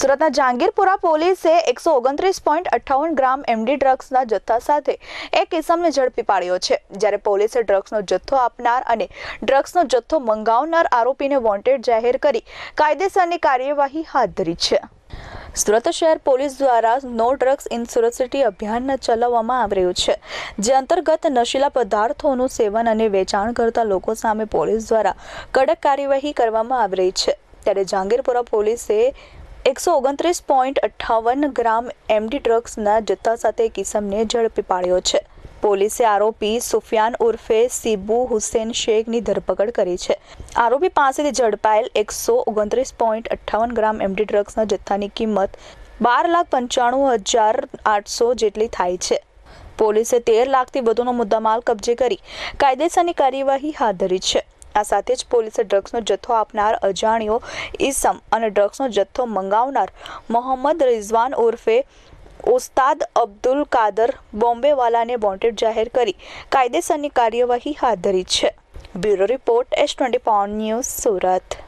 સુરતના જાંગીરપુરા પોલીસે એકસો ઓગણત્રીસ પોઈન્ટ અઠ્ઠાવન ગ્રામ એમડી ડ્રગ્સના જથ્થા સાથે એક ઇસમને ઝડપી પાડ્યો છે. જ્યારે પોલીસે ડ્રગ્સનો જથ્થો આપનાર અને ડ્રગ્સનો જથ્થો મંગાવનાર આરોપીને વોન્ટેડ જાહેર કરી કાયદેસરની કાર્યવાહી હાથ ધરી છે. સુરત શહેર પોલીસ દ્વારા no drugs in Surat city અભિયાન ચલાવવામાં આવી રહ્યું છે, જે અંતર્ગત નશીલા પદાર્થોનું સેવન અને વેચાણ કરતા લોકો સામે પોલીસ દ્વારા કડક કાર્યવાહી કરવામાં આવી રહી છે. ત્યારે જહાંગીરપુરા પોલીસે એકસો ઓગણત્રીસ પોઈન્ટ અઠ્ઠાવન ગ્રામ એમડી ડ્રગ્સના જથ્થા સાથે કિસમને ઝડપી પાડ્યો છે. પોલીસે આરોપી સુફિયાન ઉર્ફે સીબુ હુસેન શેખની ધરપકડ કરી છે. આરોપી પાસેથી ઝડપાયેલ એકસો ઓગણત્રીસ પોઈન્ટ અઠ્ઠાવન ગ્રામ એમડી ડ્રગ્સના જથ્થાની કિંમત બાર લાખ પંચાણું હજાર આઠસો જેટલી થાય છે. પોલીસે તેર લાખથી વધુનો મુદ્દામાલ કબજે કરી કાયદેસરની કાર્યવાહી હાથ ધરી છે. આ સાથે જ પોલીસે ડ્રગ્સનો જથ્થો આપનાર અજાણ્યો ઈસમ અને ડ્રગ્સનો જથ્થો મંગાવનાર મોહમ્મદ રિઝવાન ઉર્ફે ઉસ્તાદ અબ્દુલ કાદર બોમ્બેવાલાને વોન્ટેડ જાહેર કરી. કાયદેસરની કાર્યવાહી હાથ ધરી છે. Bureau report S twenty news Surat.